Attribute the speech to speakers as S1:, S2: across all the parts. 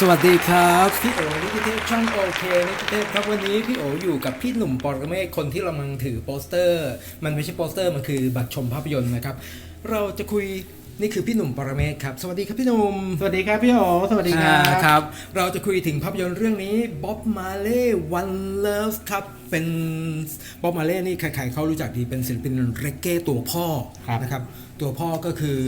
S1: สวัสดีครับ พี่โอนิติเทพช่องโอเคนิติเทพครับวันนี้พี่โออยู่กับพี่หนุ่มปรเมศคนที่กำลังถือโปสเตอร์ มันไม่ใช่โปสเตอร์มันคือบัตรชมภาพยนตร์นะครับ เราจะคุยนี่คือพี่หนุ่มปรเมศครับ สวัสดีครับพี่หนุ่ม
S2: สวัสดีครับพี่โอสวัสดีครั
S1: อ่า
S2: บ
S1: ครับ เราจะคุยถึงภาพยนตร์เรื่องนี้บ๊อบมาเล่ One Love ครับ เป็นบ๊อบมาเล่นี่ใครๆเขารู้จักดีเป็นศิลปินเรกเก้ตัวพ่อ
S2: ครับ
S1: นะครับตัวพ่อก็คือ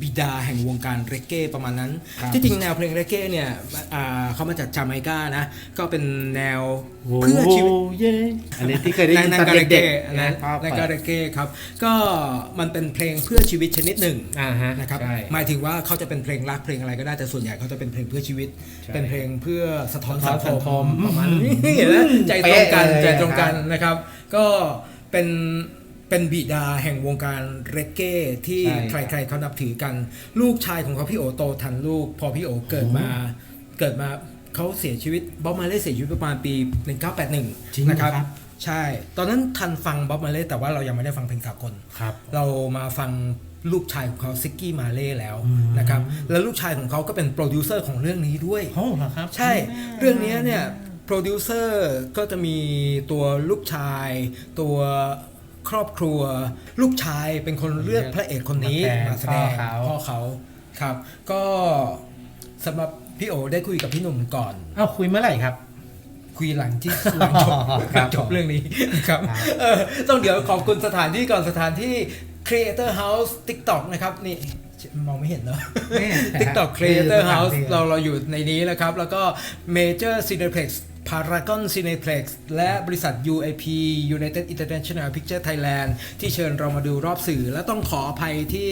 S1: บิดาแห่งวงการเรกเก้ประมาณนั้น
S2: ครับ
S1: ที่จริงแนวเพลงเรกเก้เนี่ยอ่าเขามาจากจาไมกานะ ก็เป็นแนว
S2: โอ้
S1: เพื่อชีวิต
S2: เย่อันนี้ที่เคยได้ยิน
S1: นั่
S2: ตอน
S1: ก็เรก
S2: เด็
S1: เก้
S2: กๆ
S1: นะ
S2: นะก็
S1: นั่น
S2: เปิ
S1: ก็
S2: ด
S1: เรกเก้ครับ ก็มันเป็นเพลงเพื่อชีวิตชนิดหนึ่ง
S2: อ่าฮะ
S1: นะครับ
S2: ใช่
S1: หมายถึงว่าเขาจะเป็นเพลงรักเพลงอะไรก็ได้แต่ส่วนใหญ่เขาจะเป็นเพลงเพื่อชีวิต
S2: ใช่
S1: เป็นเพลงเพื่อสะท้อน
S2: สะท้
S1: สั
S2: องน
S1: ค
S2: สังค
S1: ม
S2: ม
S1: ประมาณนี้เห็นไหมใจตรงกัน
S2: เป๊ะเลย
S1: ใจตรงกัน
S2: ครับ
S1: นะครับ ก็เป็นเป็นบิดาแห่งวงการเรกเก้ที่
S2: ใช่
S1: ใครๆเขานับถือกัน ลูกชายของเขาพี่โอโตทันลูก พอพี่โอเกิดมาเกิดมาเขาเสียชีวิตบ๊อบมาเล่เสียชีวิตประมาณปี 1981
S2: จริง
S1: นะครับ
S2: ครับ
S1: ใช่ ตอนนั้นทันฟังบ๊อบมาเล่แต่ว่าเรายังไม่ได้ฟังเพลงสากล
S2: ครับ
S1: เรามาฟังลูกชายของเขาซิกกี้มาเล่แล้ว
S2: อืม
S1: นะครับ แล้วลูกชายของเขาก็เป็นโปรดิวเซอร์ของเรื่องนี้ด้วย
S2: โอ้เหรอครับ
S1: ใช่ เรื่องนี้เนี่ย โปรดิวเซอร์ก็จะมีตัวลูกชาย ตัวครอบครัว ลูกชายเป็นคนเลือกพระเอกคนนี้มาแสดงพ่อเขาครับ ก็สำหรับพี่โอได้คุยกับพี่หนุ่มก่อน
S2: เอ้าคุยเมื่อไหร่ครับ
S1: คุยหลังที่หลังจบ
S2: ครับ
S1: จบเรื่องนี้นะครับ
S2: ครับ
S1: เออต้องเดี๋ยวขอบคุณสถานที่ก่อนสถานที่ Creator House TikTok นะครับนี่มองไม่เห็นเนอะ
S2: ไม่เห็น
S1: TikTok
S2: คือ
S1: Creator
S2: สถาน
S1: House
S2: ที่
S1: เราเราอยู่ในนี้นะครับ แล้วก็ Major Cineplex Paragon Cineplex และบริษัท UIP United International Picture Thailand ที่เชิญเรามาดูรอบสื่อ และต้องขออภัยที่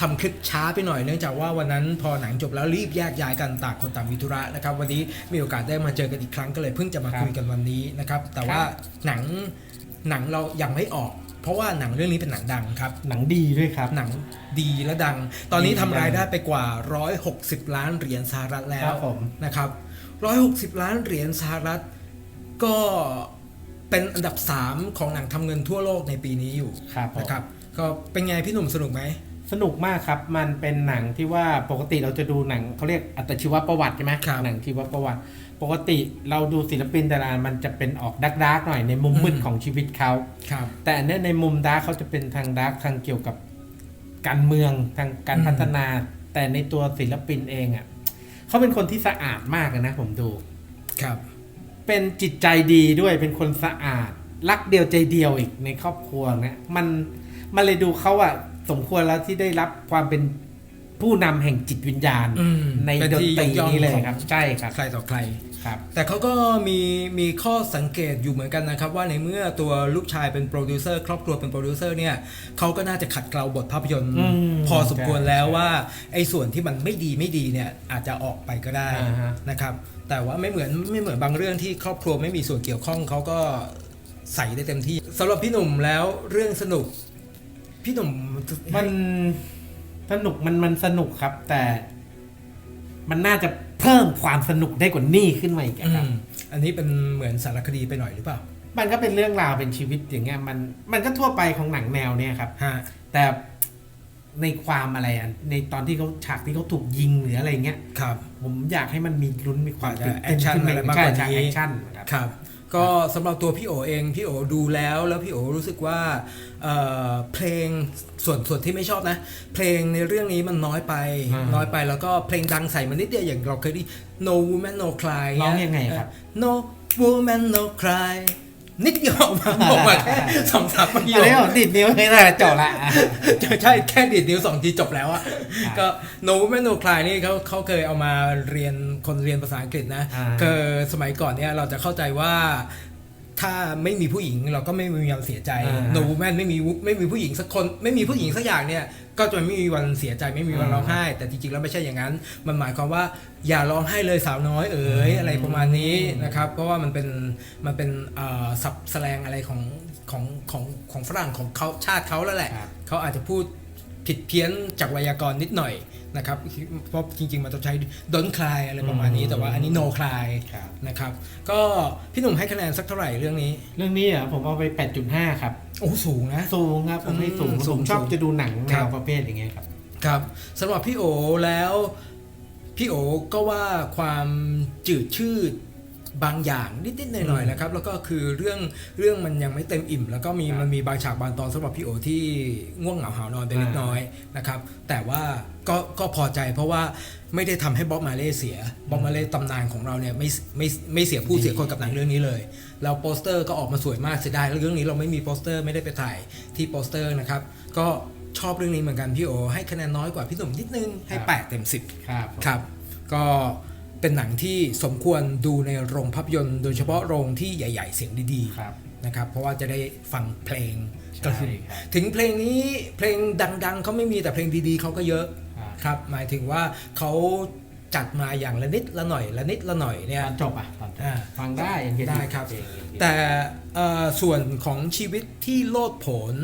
S1: ทำคลิปช้าไปหน่อยเนื่องจากว่าวันนั้นพอหนังจบแล้วรีบแยกย้ายกันต่างคนต่างวิธุระนะครับวันนี้มีโอกาสได้มาเจอกันอีกครั้งก็เลยเพิ่งจะมา
S2: ครับ
S1: คุยกันวันนี้นะครับแต่ว่าหนังหนังเรายังไม่ออก เพราะว่าหนังเรื่องนี้เป็นหนังดังครับ
S2: หนังดีด้วยครับ
S1: หนังดีและดัง ตอนนี้
S2: ดี
S1: ทำ
S2: ดัง
S1: รายได้ไปกว่า 160 ล้านเหรียญสหรัฐแล้
S2: ครั
S1: ว
S2: บผม
S1: นะครับ 160 ล้านเหรียญสหรัฐ ก็เป็นอันดับ 3 ของหนังทำเงินทั่วโลกในปีนี้อยู่
S2: ครับผม
S1: นะครับ ก็เป็นไงพี่หนุ่มสนุกไหม
S2: สนุกมากครับ มันเป็นหนังที่ว่าปกติเราจะดูหนังเขาเรียกอัตชีวประวัติใช่ไหม
S1: ครับ
S2: หนังชีวประวัติ ปกติเราดูศิลปินแต่ละอันมันจะเป็นออกดักดักๆหน่อยในมุมมืด
S1: อืม
S2: ของชีวิตเขา
S1: ครับ
S2: แต่อันเนี้ยในมุมดาร์กเขาจะเป็นทางดาร์กทางเกี่ยวกับการเมืองทางการ
S1: อืม
S2: พัฒนา แต่ในตัวศิลปินเองอะ เขาเป็นคนที่สะอาดมากเลยนะผมดู
S1: ครับ
S2: เป็นจิตใจดีด้วยเป็นคนสะอาด รักเดียวใจเดียวอีกในครอบครัวเนี่ยมันมันเลยดูเขาอะสมควรแล้วที่ได้รับความเป็น ผู้นำแห่งจิตวิญญาณ
S1: อืม
S2: ใน
S1: เป็น
S2: ดน
S1: ที่
S2: ตรี
S1: ยกย่อง
S2: นี้เลย
S1: ของ
S2: ครับ ใช่ครับ
S1: ใครต่อใคร
S2: ครับ
S1: แต่เขาก็มีมีข้อสังเกตอยู่เหมือนกันนะครับ ว่าในเมื่อตัวลูกชายเป็นโปรดิวเซอร์ครอบครัวเป็นโปรดิวเซอร์เนี่ยเขาก็น่าจะขัดเกลาบทภาพยนตร์
S2: อืม
S1: พอสมควรแล้ว
S2: ใช่
S1: ว่าไอ้ส่วนที่มันไม่ดีไม่ดีเนี่ยอาจจะออกไปก็ได้
S2: อ่าฮะ
S1: นะครับแต่ว่าไม่เหมือนไม่เหมือนบางเรื่องที่ครอบครัวไม่มีส่วนเกี่ยวข้องเขาก็ใส่ได้เต็มที่สำหรับพี่หนุ่มแล้วเรื่องสนุก พี่หนุ่ม
S2: มัน สนุกมันมันสนุกครับ แต่มันน่าจะเพิ่มความสนุกได้กว่านี้ขึ้นมาอีกอะ
S1: อื
S2: ครับ
S1: มอันนี้เป็นเหมือนสารคดีไปหน่อยหรือเปล่า
S2: มันก็เป็นเรื่องราวเป็นชีวิตอย่างเงี้ยมันมันก็ทั่วไปของหนังแนวเนี่ยครับ
S1: ฮะ
S2: แต่ในความอะไรอะในตอนที่เขาฉากที่เขาถูกยิงหรืออะไรเงี้ย
S1: ครับ
S2: ผมอยากให้มันมีลุ้นมีความ
S1: อาจจะ
S2: ตื่นเต้น
S1: action
S2: ขึ้น
S1: อะไรมาก
S2: ใช่
S1: กว่า
S2: ใช่
S1: นี้
S2: แอคชั่นครับ
S1: ครับ ก็สำหรับตัวพี่โอเองพี่โอดูแล้วแล้วพี่โอรู้สึกว่าเอ่อเพลงส่วนส่วนที่ไม่ชอบนะ เพลงในเรื่องนี้มันน้อยไป
S2: อ่า
S1: น้อยไปแล้วก็เพลงดังใส่มันนิดเดียวอย่างเราเคยได้ No Woman No Cry
S2: ร้องยังไงครับ
S1: เอ่อ No Woman No Cry นิดเดียวออกมาบอกมาแค่สองสามประโย
S2: อัน
S1: ค
S2: นี้ผมดิดนิ้วให้ได้จบละ
S1: ใช่แค่ดีดนิ้วสองทีจบแล้วอะ
S2: ครับ
S1: ก็ No Woman No Cry นี่เขาเขาเคยเอามาเรียนคนเรียนภาษาอังกฤษนะ
S2: อ่า
S1: คือสมัยก่อนเนี่ยเราจะเข้าใจว่าถ้าไม่มีผู้หญิงเราก็ไม่มีวันเสียใจ
S2: อ่า
S1: No Woman ไม่มีไม่มีผู้หญิงสักคน ไม่มีผู้หญิงสักอย่างเนี่ย ก็จะไม่มีวันเสียใจไม่มีวัน
S2: อ่า
S1: ร้องไห้ แต่จริงๆแล้วไม่ใช่อย่างนั้น มันหมายความว่าอย่าร้องไห้เลยสาวน้อยเอ๋ย
S2: อืม
S1: อะไรประมาณนี้นะครับ เพราะว่ามันเป็นมันเป็นเอ่อสับแสลงอะไรของของของของฝรั่งของเขาชาติเขาแล้วแหละ
S2: ครับ
S1: เขาอาจจะพูดผิดเพี้ยนจากไวยากรณ์นิดหน่อย นะครับเพราะจริง ๆ มันต้องใช้ดนคลายอะไรประมาณนี้
S2: อืม
S1: แต่ว่าอันนี้โนคลาย
S2: ครับ
S1: นะครับ ก็พี่หนุ่มให้คะแนนสักเท่าไหร่เรื่องนี้
S2: เรื่องนี้อะผมเอาไป 8.5 ครับ
S1: โอ้สูงนะ
S2: สูงครับ ผมให้สูง
S1: อืมสู
S2: ผ
S1: ง
S2: มชอบ
S1: สูง
S2: จะดูหนังแน
S1: ครั
S2: ว
S1: บ
S2: ประเภทอย่างเงี้ยครับ
S1: ครับสำหรับพี่โอแล้ว พี่โอก็ว่าความจืดชืด บางอย่างนิดๆหน่อยๆนะครับ แล้วก็คือเรื่องเรื่องมันยังไม่เต็มอิ่ม แล้วก็มี
S2: ครับ
S1: มันมีบางฉากบางตอนสำหรับพี่โอที่ง่วงเหงาหานอนไปเล็กน้อยนะครับ แต่ว่าก็ก็พอใจเพราะว่าไม่ได้ทำให้บ๊อบมาเล่เสียบ๊อบมาเล่ตำนานของเราเนี่ยไม่ไม่ไม่เสียผู้เสียคนกับหนังเรื่องนี้เลยแล้วโปสเตอร์ก็ออกมาสวยมากเสียดายแล้วเรื่องนี้เราไม่มีโปสเตอร์ไม่ได้ไปถ่ายที่โปสเตอร์นะครับก็ชอบเรื่องนี้เหมือนกันพี่โอ ให้คะแนนน้อยกว่าพี่หนุ่มนิดนึงให้
S2: ครับ
S1: แปดเต็มสิบ
S2: ครับผม
S1: ครับ ก็ เป็นหนังที่สมควรดูในโรงภาพยนตร์ โดยเฉพาะโรงที่ใหญ่ ๆ เสียงดี
S2: ครับ
S1: ๆนะครับ เพราะว่าจะได้ฟังเพลง
S2: ใช่
S1: กระหึ่ม
S2: ครับ
S1: ถึงเพลงนี้เพลงดัง ๆเขาไม่มีแต่เพลงดีๆเขาก็เยอะ
S2: ครับ
S1: ครับ หมายถึงว่าเขาจัดมาอย่างละนิดละหน่อยละนิดละหน่อยเนี่ย
S2: ตอนจบอะตอนจบ
S1: อ่า
S2: ฟังได้ยัง
S1: ได้ครับ
S2: เพลงยัง
S1: แต่เอ่อส่วนของชีวิตที่โลดโผน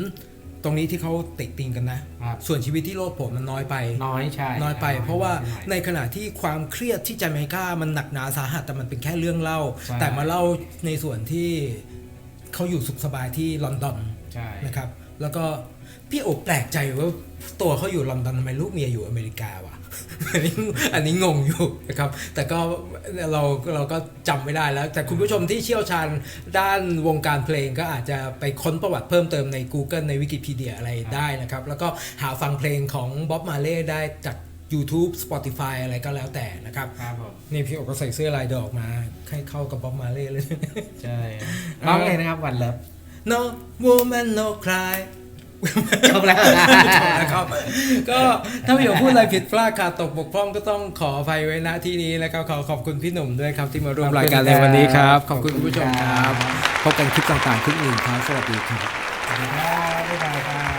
S1: ตรงนี้ที่เขาติติงกันนะ
S2: ครับ
S1: ส่วนชีวิตที่โลดโผนมันน้อยไป
S2: น้อยใช่
S1: น้อยไป เพราะว่า
S2: น้อย
S1: ในขณะที่ความเครียดที่จาเมกามันหนักหนาสาหัสแต่มันเป็นแค่เรื่องเล่า
S2: ใช่
S1: แต่มาเล่าในส่วนที่เขาอยู่สุขสบายที่ลอนดอน
S2: ใช่
S1: นะครับ แล้วก็พี่โอบแปลกใจว่าตัวเขาอยู่ลอนดอนทำไมลูกเมียอยู่อเมริกาวะอันนี้อันนี้งงอยู่นะครับ แต่ก็เราเราก็จำไม่ได้แล้ว แต่คุณผู้ชมที่เชี่ยวชาญด้านวงการเพลงก็อาจจะไปค้นประวัติเพิ่มเติมใน Google ในวิกิพีเดียอะไรได้นะครับ แล้วก็หาฟังเพลงของบ๊อบมาเล่ได้จาก YouTube Spotify อะไรก็แล้วแต่นะครับ
S2: ครับผม
S1: นี่พี่โอก็ใส่เสื้อลายดอกมาให้เข้ากับบ๊อบมาเล่เลย
S2: ใช่ร้องเลยนะครับวันเลิฟ
S1: No woman no cry
S2: จบแล้ว
S1: จบแล้วครับก็ถ้าพี่โอพูดอะไรผิดพลาดขาดตกบกพร่องก็ต้องขออภัยไว้ณที่นี้นะครับขอขอบคุณพี่หนุ่มด้วยครับ ที่มาร่วมรายการในวันนี้ครับ ขอบคุณคุณผู้ชมครับ พบกันคลิปต่างๆคลิปอื่นครับ สวัสดีครับ
S2: สวัสดีครับบ๊ายบายครับ